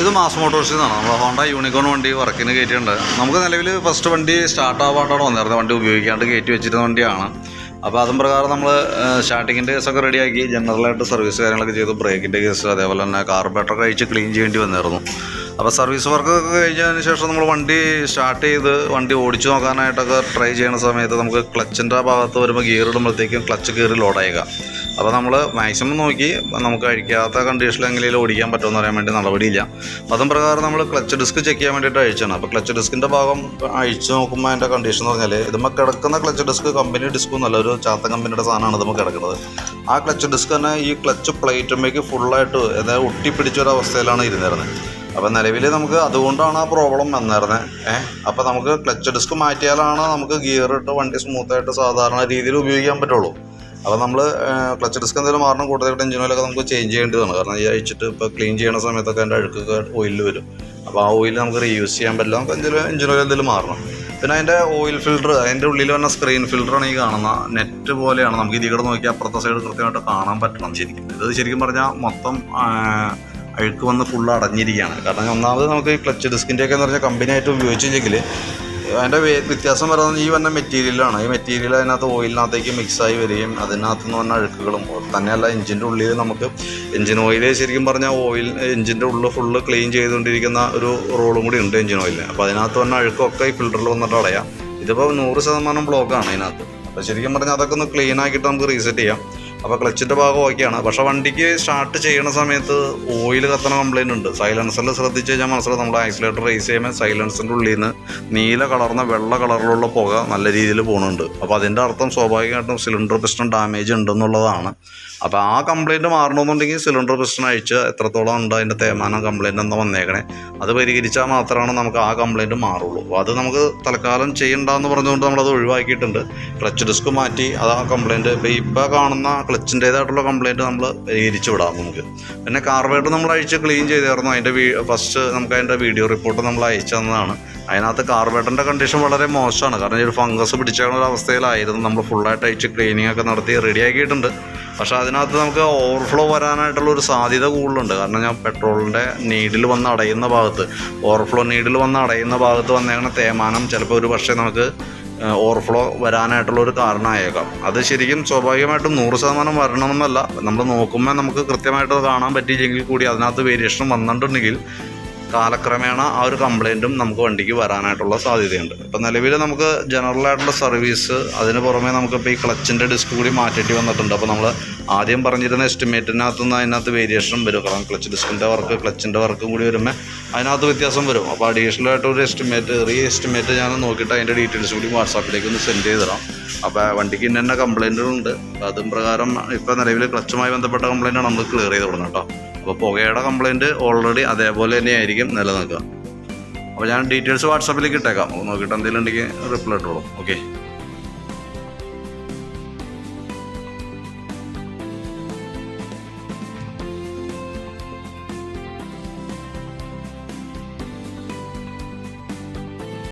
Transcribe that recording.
ഇത് മാസ് മോട്ടോഴ്സിൽ നിന്നാണ് നമ്മൾ ഹോണ്ട യൂണിക്കോൺ വണ്ടി വർക്കിന് കയറ്റിയിട്ടുണ്ട്. നമുക്ക് നിലവിൽ ഫസ്റ്റ് വണ്ടി സ്റ്റാർട്ട് ആവാണ്ടാണ് വന്നിരുന്നത്. വണ്ടി ഉപയോഗിക്കാണ്ട് കയറ്റി വെച്ചിരുന്ന വണ്ടിയാണ്. അപ്പോൾ അതും പ്രകാരം നമ്മൾ സ്റ്റാർട്ടിങ്ങിന്റെ കേസൊക്കെ റെഡിയാക്കി ജനറലായിട്ട് സർവീസ് കാര്യങ്ങളൊക്കെ ചെയ്തു. ബ്രേക്കിന്റെ കേസ് അതേപോലെ തന്നെ കാർബറേറ്റർ കഴിച്ച് ക്ലീൻ ചെയ്യേണ്ടി വന്നിരുന്നു. അപ്പോൾ സർവീസ് വർക്കൊക്കെ കഴിഞ്ഞതിന് ശേഷം നമ്മൾ വണ്ടി സ്റ്റാർട്ട് ചെയ്ത് വണ്ടി ഓടിച്ചു നോക്കാനായിട്ടൊക്കെ ട്രൈ ചെയ്യുന്ന സമയത്ത് നമുക്ക് ക്ലച്ചിന്റെ ഭാഗത്ത് വരുമ്പോൾ ഗിയർ ഇടുമ്പോഴത്തേക്കും ക്ലച്ച് കയറി ലോഡായേക്കാം അപ്പോൾ നമ്മൾ മാക്സിമം നോക്കി നമുക്ക് അഴിക്കാത്ത കണ്ടീഷനിൽ എങ്ങനെയും ഓടിക്കാൻ പറ്റുമെന്ന് പറയാൻ വേണ്ടി നടപടിയില്ല അതും പ്രകാരം നമ്മൾ ക്ലച്ച് ഡിസ്ക് ചെക്ക് ചെയ്യാൻ വേണ്ടിയിട്ട് അഴിച്ചാണ് അപ്പോൾ ക്ലച്ച് ഡിസ്കിന്റെ ഭാഗം അഴിച്ച് നോക്കുമ്പോൾ അതിന്റെ കണ്ടീഷൻ എന്ന് പറഞ്ഞാൽ ഇതുമ്പോൾ കിടക്കുന്ന ക്ലച്ച് ഡിസ്ക് കമ്പനി ഡിസ്കും നല്ലൊരു ചാത്ത കമ്പനിയുടെ സാധനമാണ് ഇതുമ്പോൾ കിടക്കുന്നത്. ആ ക്ലച്ച് ഡിസ്ക് തന്നെ ഈ ക്ലച്ച് പ്ലേറ്റുമ്പോഴേക്ക് ഫുള്ളായിട്ട് അതായത് ഒട്ടിപ്പിടിച്ച ഒരു അവസ്ഥയിലാണ് ഇരുന്നിരുന്നത്. അപ്പോൾ നിലവിൽ നമുക്ക് അതുകൊണ്ടാണ് ആ പ്രോബ്ലം വന്നിരുന്നത് ഏഹ് അപ്പോൾ നമുക്ക് ക്ലച്ച് ഡിസ്ക് മാറ്റിയാലാണ് നമുക്ക് ഗിയർ ഇട്ട് വണ്ടി സ്മൂത്തായിട്ട് സാധാരണ രീതിയിൽ ഉപയോഗിക്കാൻ പറ്റുള്ളൂ. അപ്പോൾ നമ്മൾ ക്ലച്ച് ഡിസ്ക് എന്തെങ്കിലും മാറണം കൂടുതലായിട്ട് എഞ്ചിനോയിലൊക്കെ നമുക്ക് ചേഞ്ച് ചെയ്യേണ്ടതാണ് കാരണം ഈ അഴിച്ചിട്ട് ഇപ്പോൾ ക്ലീൻ ചെയ്യണ സമയത്തൊക്കെ അതിന്റെ അഴുക്കൊക്കെ ഓയിലിൽ വരും. അപ്പോൾ ആ ഓയിൽ നമുക്ക് റീയൂസ് ചെയ്യാൻ പറ്റില്ല. നമുക്ക് എന്തെങ്കിലും എഞ്ചിനോയിൽ എന്തെങ്കിലും മാറണം. പിന്നെ അതിന്റെ ഓയിൽ ഫിൽട്ടർ അതിന്റെ ഉള്ളിൽ വന്ന സ്ക്രീൻ ഫിൽറ്ററാണ് ഈ കാണുന്ന. നെറ്റ് പോലെയാണ്. നമുക്ക് ഇതിൽ കൂടെ നോക്കി അപ്പുറത്തെ സൈഡ് കൃത്യമായിട്ട് കാണാൻ പറ്റണം ശരിക്കും. ഇത് ശരിക്കും പറഞ്ഞാൽ മൊത്തം അഴുക്ക് വന്ന് ഫുൾ അടഞ്ഞിരിക്കുകയാണ്. കാരണം ഒന്നാമത് നമുക്ക് ക്ലച്ച് ഡിസ്കിന്റെയൊക്കെ എന്ന് പറഞ്ഞാൽ കമ്പനിയായിട്ട് ഉപയോഗിച്ചില്ലെങ്കിൽ അതിന്റെ വ്യത്യാസം പറയുന്നത് ഈ വന്ന മെറ്റീരിയലാണ് ഈ മെറ്റീരിയൽ അതിനകത്ത് ഓയിലിനകത്തേക്ക് മിക്സായി വരികയും അതിനകത്ത് നിന്ന് വന്ന അഴുക്കുകളും. തന്നെയല്ല എഞ്ചിന്റെ ഉള്ളിൽ നമുക്ക് എഞ്ചിൻ ഓയിൽ ശരിക്കും പറഞ്ഞാൽ ഓയിൽ എഞ്ചിന്റെ ഉള്ളിൽ ഫുള്ള് ക്ലീൻ ചെയ്തുകൊണ്ടിരിക്കുന്ന ഒരു റോളും കൂടി ഉണ്ട് എഞ്ചിൻ ഓയിലിന് അപ്പോൾ അതിനകത്ത് വന്ന അഴുക്കൊക്കെ ഈ ഫിൽറ്ററിൽ വന്നിട്ട് അടയാം. ഇതിപ്പോൾ നൂറ് ശതമാനം ബ്ലോക്കാണ് അതിനകത്ത്. അപ്പോൾ ശരിക്കും പറഞ്ഞാൽ അതൊക്കെ ഒന്ന് ക്ലീൻ ആക്കിയിട്ട് നമുക്ക് റീസെറ്റ് ചെയ്യാം. അപ്പോൾ ക്ലച്ചിന്റെ ഭാഗം ഓക്കെയാണ് പക്ഷേ വണ്ടിക്ക് സ്റ്റാർട്ട് ചെയ്യുന്ന സമയത്ത് ഓയിൽ കത്തണ കംപ്ലയിന്റ് ഉണ്ട്. സൈലൻസറിൽ ശ്രദ്ധിച്ച് കഴിഞ്ഞാൽ മനസ്സിലാവും നമ്മൾ ആക്സിലേറ്റർ റേസ് ചെയ്യുമ്പോൾ സൈലൻസറിന്റെ ഉള്ളിൽ നിന്ന് നീല കളർന്ന വെള്ള കളറിലുള്ള പുക നല്ല രീതിയിൽ പോകുന്നുണ്ട് അപ്പോൾ അതിന്റെ അർത്ഥം സ്വാഭാവികമായിട്ടും സിലിണ്ടർ പിസ്റ്റൺ ഡാമേജ് ഉണ്ടെന്നുള്ളതാണ്. അപ്പോൾ ആ കംപ്ലയിന്റ് മാറണമെന്നുണ്ടെങ്കിൽ സിലിണ്ടർ പിസ്റ്റൺ അഴിച്ച് എത്രത്തോളം ഉണ്ട് അതിന്റെ തേമാനം കംപ്ലയിന്റ് എന്താ വന്നേക്കണേ അത് പരിഹരിച്ചാൽ മാത്രമാണ് നമുക്ക് ആ കംപ്ലയിന്റ് മാറുള്ളൂ. അപ്പോൾ അത് നമുക്ക് തൽക്കാലം ചെയ്യണ്ടെന്ന് പറഞ്ഞുകൊണ്ട് നമ്മളത് ഒഴിവാക്കിയിട്ടുണ്ട്. ക്ലച്ച് ഡിസ്ക് മാറ്റി അത് ആ കംപ്ലയിന്റ് ഇപ്പോൾ ഇപ്പോൾ കാണുന്ന ക്ലച്ചിന്റേതായിട്ടുള്ള കംപ്ലയിന്റ് നമ്മൾ പരിഹരിച്ച് വിടാം നമുക്ക്. പിന്നെ കാർബേറ്റർ നമ്മൾ അഴിച്ച് ക്ലീൻ ചെയ്തായിരുന്നു. അതിന്റെ ഫസ്റ്റ് നമുക്ക് അതിന്റെ വീഡിയോ റിപ്പോർട്ട് നമ്മൾ അയച്ചു തന്നതാണ്. അതിനകത്ത് കാർബേറ്ററിന്റെ കണ്ടീഷൻ വളരെ മോശമാണ്. കാരണം ഈ ഒരു ഫംഗസ് പിടിച്ചാണ് ഒരു അവസ്ഥയിലായിരുന്നു. നമ്മൾ ഫുള്ളായിട്ട് അഴിച്ച് ക്ലീനിങ് ഒക്കെ നടത്തി റെഡിയാക്കിയിട്ടുണ്ട് പക്ഷേ അതിനകത്ത് നമുക്ക് ഓവർഫ്ലോ വരാനായിട്ടുള്ള ഒരു സാധ്യത കൂടുതലുണ്ട്. കാരണം ഞാൻ പെട്രോളിന്റെ നീഡിൽ വന്ന് അടയുന്ന ഭാഗത്ത് ഓവർഫ്ലോ നീഡിൽ വന്ന് അടയുന്ന ഭാഗത്ത് വന്നേക്കണ തേമാനം ചിലപ്പോൾ ഒരു പക്ഷേ നമുക്ക് ഓവർഫ്ലോ വരാനായിട്ടുള്ള ഒരു കാരണമായേക്കാം. അത് ശരിക്കും സ്വാഭാവികമായിട്ടും നൂറ് ശതമാനം വരണമെന്നല്ല. നമ്മൾ നോക്കുമ്പോൾ നമുക്ക് കൃത്യമായിട്ട് കാണാൻ പറ്റിയില്ലെങ്കിൽ കൂടി അതിനകത്ത് വേരിയേഷൻ വന്നിട്ടുണ്ടെങ്കിൽ കാലക്രമേണ ആ ഒരു കംപ്ലൈന്റും നമുക്ക് വണ്ടിക്ക് വരാനായിട്ടുള്ള സാധ്യതയുണ്ട്. ഇപ്പം നിലവിൽ നമുക്ക് ജനറൽ ആയിട്ടുള്ള സർവീസ് അതിന് പുറമെ നമുക്കിപ്പോൾ ഈ ക്ലച്ചിന്റെ ഡിസ്ക് കൂടി മാറ്റേണ്ടി വന്നിട്ടുണ്ട്. അപ്പോൾ നമ്മൾ ആദ്യം പറഞ്ഞിരുന്ന എസ്റ്റിമേറ്റിനകത്തുനിന്ന് അതിനകത്ത് വേരിയേഷനും വരും. കാരണം ക്ലച്ച് ഡിസ്കിന്റെ വർക്ക് ക്ലച്ചിന്റെ വർക്കും കൂടി വരുമ്പോൾ അതിനകത്ത് വ്യത്യാസം വരും. അപ്പോൾ അഡീഷണൽ ആയിട്ട് ഒരു എസ്റ്റിമേറ്റ് റീ എസ്റ്റിമേറ്റ് ഞാൻ നോക്കിയിട്ട് അതിന്റെ ഡീറ്റെയിൽസ് കൂടി വാട്സാപ്പിലേക്ക് ഒന്ന് സെൻഡ് ചെയ്ത് തരാം അപ്പോൾ വണ്ടിക്ക് ഇന്ന തന്നെ കംപ്ലൈന്റുകളുണ്ട് അതും പ്രകാരം ഇപ്പോൾ നിലവിൽ ക്ലച്ചുമായി ബന്ധപ്പെട്ട കംപ്ലൈന്റാണ് നമ്മൾ ക്ലിയർ ചെയ്ത് കൊടുക്കണം കേട്ടോ. അപ്പോൾ പുകയുടെ കംപ്ലൈന്റ് ഓൾറെഡി അതേപോലെ തന്നെയായിരിക്കും നിലനിൽക്കുക. അപ്പോൾ ഞാൻ ഡീറ്റെയിൽസ് വാട്സാപ്പിലേക്ക് ഇട്ടേക്കാം. നോക്കിയിട്ട് എന്തെങ്കിലും ഉണ്ടെങ്കിൽ റിപ്ലൈ ഇട്ടോളൂ. ഓക്കെ